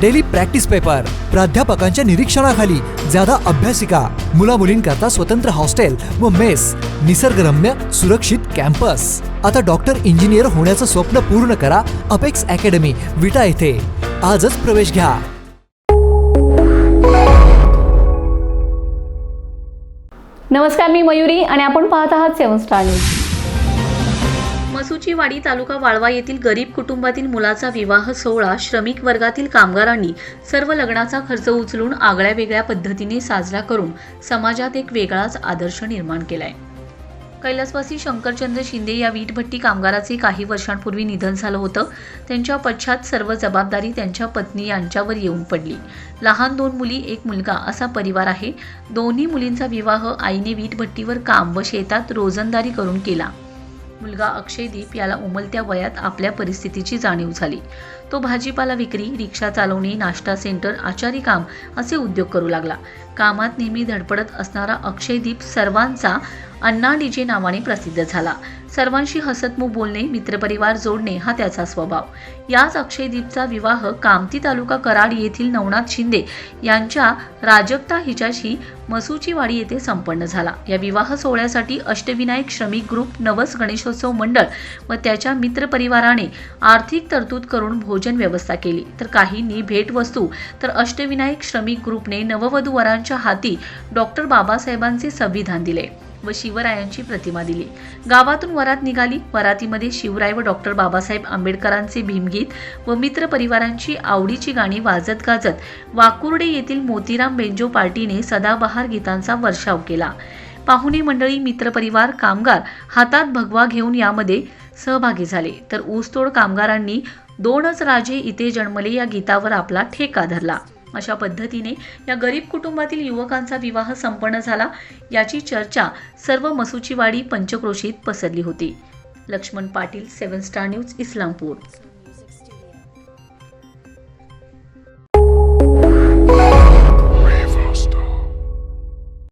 Daily practice paper प्राध्यापकांच्या निरीक्षणाखाली ज्यादा अभ्यासिका मुला मुलींकरता स्वतंत्र हॉस्टेल व मेस निसर्गरम्य सुरक्षित कॅम्पस. आता डॉक्टर इंजिनियर होण्याचं स्वप्न पूर्ण करा अपेक्स अकॅडमी विटा येथे आजच प्रवेश घ्या. नमस्कार मी मयुरी आणि आपण पाहत आहात सेवन स्टार न्यूज. मसुचीवाडी तालुका वाळवा येथील गरीब कुटुंबातील मुलाचा विवाह सोहळा श्रमिक वर्गातील कामगारांनी सर्व लग्नाचा खर्च उचलून आगळ्या वेगळ्या पद्धतीने साजरा करून समाजात एक वेगळाच आदर्श निर्माण केलाय. कैलासवासी शंकरचंद्र शिंदे या वीटभट्टी कामगाराचे काही वर्षांपूर्वी निधन झालं होतं. त्यांच्या पश्चात सर्व जबाबदारी त्यांच्या पत्नी यांच्यावर येऊन पडली. लहान दोन मुली एक मुलगा असा परिवार आहे. दोन्ही मुलींचा विवाह आईने वीटभट्टीवर काम व शेतात रोजंदारी करून केला. मुलगा अक्षयदीप याला उमलत्या वयात आपल्या परिस्थितीची जाणीव झाली. तो भाजीपाला विक्री रिक्षा चालवणे नाश्ता सेंटर आचारी काम असे उद्योग करू लागला. कामात नेहमी धडपडत असणारा अक्षयदीप सर्वांचा अण्णा डीजे नावाने प्रसिद्ध झाला. सर्वांशी हसतमुख बोलणे मित्रपरिवार जोडणे हा त्याचा स्वभाव. याच अक्षयदीपचा विवाह कामती तालुका कराड येथील नवनाथ शिंदे यांच्या राजक्ता हिच्याशी मसुचीवाडी येथे संपन्न झाला. या विवाह सोहळ्यासाठी अष्टविनायक श्रमिक ग्रुप नवस गणेशोत्सव मंडळ व त्याच्या मित्रपरिवाराने आर्थिक तरतूद करून भोजन व्यवस्था केली. तर काहींनी भेटवस्तू तर अष्टविनायक श्रमिक ग्रुपने नववधू वरांच्या हाती डॉक्टर बाबासाहेबांचे संविधान दिले व शिवरायांची प्रतिमा दिली. गावातून वरात निघाली. वरातीमध्ये शिवराय व डॉक्टर बाबासाहेब आंबेडकरांचे भीमगीत व मित्र परिवारांची आवडीची गाणी वाजत गाजत वाकुर्डे येथील मोतीराम बेंजो पार्टीने सदाबहार गीतांचा वर्षाव केला. पाहुणे मंडळी मित्रपरिवार कामगार हातात भगवा घेऊन यामध्ये सहभागी झाले. तर ऊसतोड कामगारांनी दोनच राजे इथे जन्मले या गीतावर आपला ठेका धरला. अशा पद्धतीने या गरीब कुटुंबातील युवकांचा विवाह संपन्न झाला. याची चर्चा सर्व मसुचीवाडी पंचक्रोशीत पसरली होती. Laxman Patil seven star news Islampur.